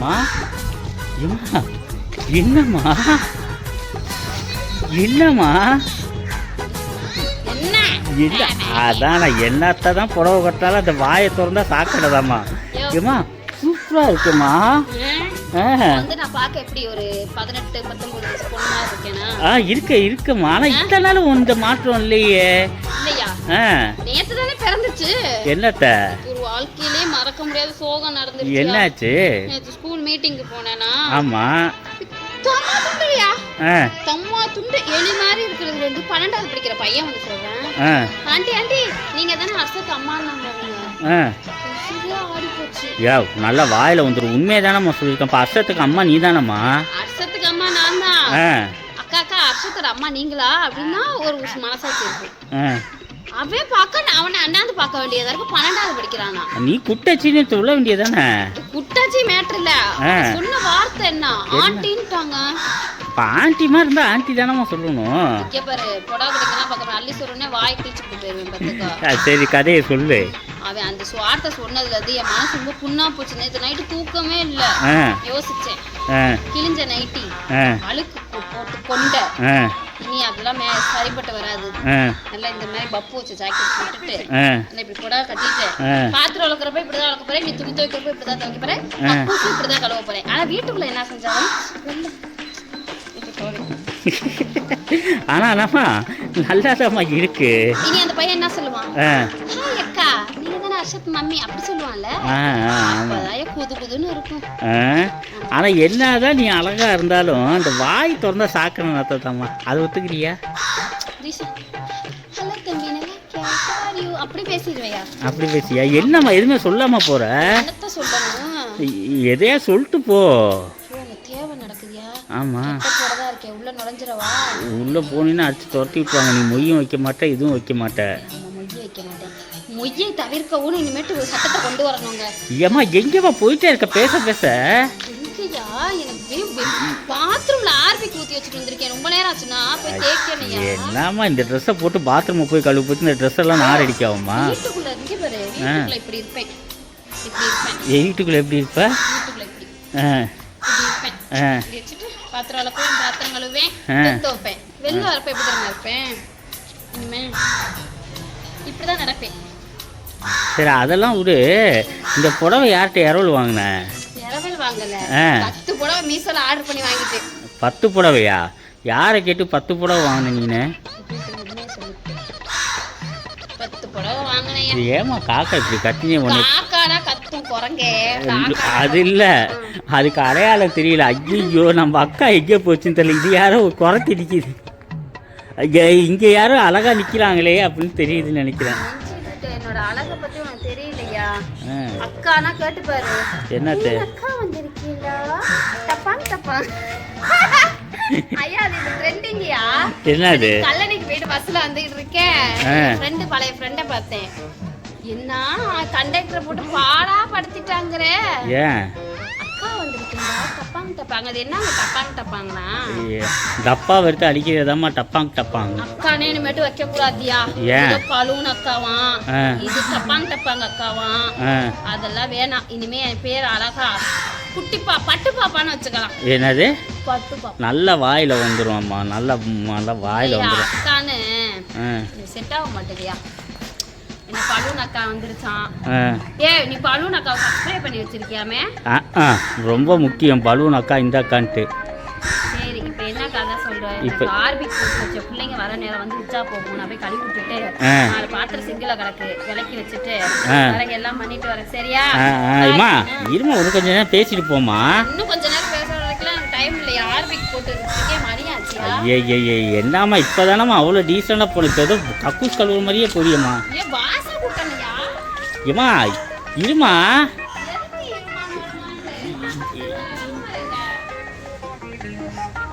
மா எம்மா? என்னம்மா? என்னம்மா? என்ன? அதான் என்னத்தை தான் புடவை கட்டினாலும் அந்த வாயை திறந்தா சாக்கடைதாம்மா. ஏம்மா சூப்பராக இருக்குமா? ஆ, இருக்க இருக்குமா ஆனால் இத்தனை நாள் இந்த மாற்றம் இல்லையே. என்னத்த? வாழ்க்கையிலே மறக்க முடியாத சோகம் நடந்துருச்சு. என்னாச்சு? நேற்று ஸ்கூல் மீட்டிங்க்கு போனேனா? ஆமாம் தம்மா துண்டுயா? தம்மா துண்டு எலி மாதிரி இருக்கிறது வந்து பன்னெண்டாவது படிக்கிற பையன் வந்து சொல்றேன். ஆண்டி ஆண்டி நீங்க தானே அர்ஷத் அம்மா யா நல்லா வாயில் வந்துடும் உண்மையை தானம்மா சொல்லியிருக்கேன். இப்போ அர்ஷத்துக்கு அம்மா நீ தானம்மா அர்ஷத்துக்கு அம்மா நான் தான் அக்கா அக்கா அர்ஷத்தோட அம்மா நீங்களா? அப்படின்னா ஒரு மனசாட்சி இருக்கு. அவன் பார்க்க அவனை அண்ணாந்து பார்க்க வேண்டியதா இருக்கு. பன்னெண்டாவது படிக்கிறானா? நீ குட்டச்சின்னு சொல்ல வேண்டியதானே? குட்டாச்சி மேட்ரு இல்ல. சொன்ன வார்த்தை என்ன? ஆண்டின்ட்டாங்க. இப்போ ஆண்டி மாதிரி இருந்தால் ஆண்டி தானம்மா சொல்லணும். பாரு பொடா கிடைக்கலாம் பார்க்க அள்ளி சொல்றேனே வாய் பார்த்துக்கோ. ஆ, சரி கதையை சொல்லு. அவன் அந்த வார்த்தை சொன்னதுல இருந்து என் மனசு ரொம்ப புண்ணா போச்சு. நேற்று நைட்டு தூக்கமே இல்ல. யோசிச்சேன். கிழிஞ்ச நைட்டி அழுக்கு போட்டு கொண்ட. இனி அதெல்லாம் சரிப்பட்டு வராது. நல்லா இந்த மாதிரி பப்பு வச்ச ஜாக்கெட் போட்டுட்டு இப்படி புடவை கட்டிட்டு ஆ. பாத்திரம் வளர்க்குறப்ப இப்படிதான் வளர்க்க போறேன். நீ துணி துவைக்கிறப்ப இப்படிதான் துவைக்க போறேன். இப்படிதான் கழுவ போறேன். ஆனா வீட்டுக்குள்ள என்ன செஞ்சாலும் என்னம்மா நல்லாதாம்மா இருக்கு. இனி அந்த பையன் என்ன சொல்லுவான்? அர்ஷத் மம்மி அப்படி சொல்லுவான்ல. ஆமாம் அப்பதான் குதுன்னு இருக்கும். ஆனால் என்னதான் நீ அழகா இருந்தாலும் அந்த வாய் திறந்தா சாக்கணும் அர்த்தத்தாம்மா அதை ஒத்துக்கிறியா? அப்படி பேசிடுவையா. அப்படி பேசியா? என்னம்மா எதுவுமே சொல்லாம போற? எதையா சொல்லிட்டு போ. ஐயோ, அங்க தேவை நடக்குதியா. ஆமா. தான் இருக்கேன் உள்ள போனீங்கன்னா அடிச்சு துரத்தி விட்டுவாங்க நீ மொய்யும் வைக்க மாட்டே இதுவும் வைக்க மாட்டே. மொய்யை தவிர்க்கவும் இனிமேட்டு ஒரு சட்டத்தை கொண்டு வரணுங்க. ஏம்மா எங்கேம்மா போயிட்டே இருக்க? பேச பேச. எங்கயா? எனக்கு பாத்ரூம்ல ஆர்பிக் ஊத்தி வச்சுட்டு வந்திருக்கேன். ரொம்ப நேரம் ஆச்சுன்னா போய் தேய்க்கணையா என்னம்மா இந்த ட்ரெஸ்ஸை போட்டு பாத்ரூம் போய் கழுவு போட்டு இந்த ட்ரெஸ் எல்லாம் நார் அடிக்காவும்மா வீட்டுக்குள்ள இங்கே பாரு. வீட்டுக்குள்ள இப்படி இருப்பேன். வீட்டுக்குள்ள எப்படி இருப்ப? பாத்திரம் வளர்ப்பேன் பாத்திரம் கழுவேன் துவைப்பேன் வெளில வரப்ப எப்படி இருப்பேன்? இனிமே இப்படிதான் நடப்பேன். சரி அதெல்லாம் விடு. இந்த புடவை யார்கிட்ட இரவல் வாங்கின? இரவல் வாங்கல. ஆ. பத்து புடவை மீசோல ஆர்டர் பண்ணி வாங்கிட்டு பத்து புடவையா? யாரை கேட்டு பத்து புடவை வாங்கின நீனு. பத்து புடவை வாங்கினேன். ஏமா காக்கா இப்படி கத்தினே ஒன்று காக்கானா கத்தும் குரங்கே. காக்கா. அது இல்லை. அதுக்கு அடையாளம் தெரியல. ஐயோ நம்ம அக்கா எங்கே போச்சுன்னு தெரியல. இது யாரோ குறைச்சி நிற்கிது இங்கே யாரோ அழகா நிற்கிறாங்களே அப்படின்னு தெரியுதுன்னு நினைக்கிறேன். அழகை பத்தி உனக்கு தெரியலையா? அக்கானா கேட்டு பாரு. அக்கா வந்திருக்கீங்களா டப்பான் டப்பான் ஐயா அது ட்ரெண்டிங்கயா என்னது? கல்லணைக்கு போயிட்டு பஸ்ல வந்துகிட்டு இருக்கேன். ஃப்ரெண்டு பழைய ஃப்ரெண்டை பார்த்தேன். என்ன? கண்டக்டரை போட்டு பாடா படுத்திட்டாங்கிற. ஏன்? வந்திருக்கீங்களா டப்பாங்க. அது என்னங்க டப்பாங்க டப்பாங்கண்ணா டப்பா வறுத்து அடிக்கிறதாம்மா டப்பாங் டப்பாங்க. அக்கானே இனிமேட்டு வைக்க கூடாதியா ஏன்? பலூன் அக்காவாம். இது டப்பாங்க டப்பாங்க அக்காவாம். அதெல்லாம் வேணாம். இனிமே என் பேர் அழகா குட்டிப்பா பட்டு பாப்பான்னு வச்சுக்கலாம். என்னது? நல்ல வாயில் வந்துடும் அம்மா நல்ல நல்ல வாயில் அக்கான்னு. ஆ. செட் ஆக மாட்டேதியா பலூன் அக்கா வந்துருச்சான் ஏ நீ பலூன் அக்காவை சப்ஸ்கிரைப் பண்ணி வச்சிருக்கியாமே? ரொம்ப முக்கியம். பலூன் அக்கா இந்த அக்கான்ட்டு. சரி இப்போ என்ன கதை சொல்றேன் இப்ப- ஆர்பிக் வச்ச பிள்ளைங்க வர நேரம் வந்து உச்சா போகும். நான் போய் கழுவி விட்டுட்டு ஆ. நாலு பாத்திரம் சிங்கில கிடக்கு விளக்கி வச்சுட்டு. வரங்க எல்லாம் பண்ணிட்டு வரேன். சரியா? இம்மா இருமா ஒரு கொஞ்ச நேரம் பேசிட்டு போமா இன்னும் கொஞ்ச நேரம் பேசுற வரைக்கும் எனக்கு டைம் இல்லையா. ஆர்பிக் போட்டு என்னம்மா இப்போதானம்மா அவ்வளோ டீசெண்டாக இப்போ ஏதோ கக்கூஸ் கழுவுற மாதிரியே கூட்டணையா ஏம்மா இருமா எதுக்கு இருமா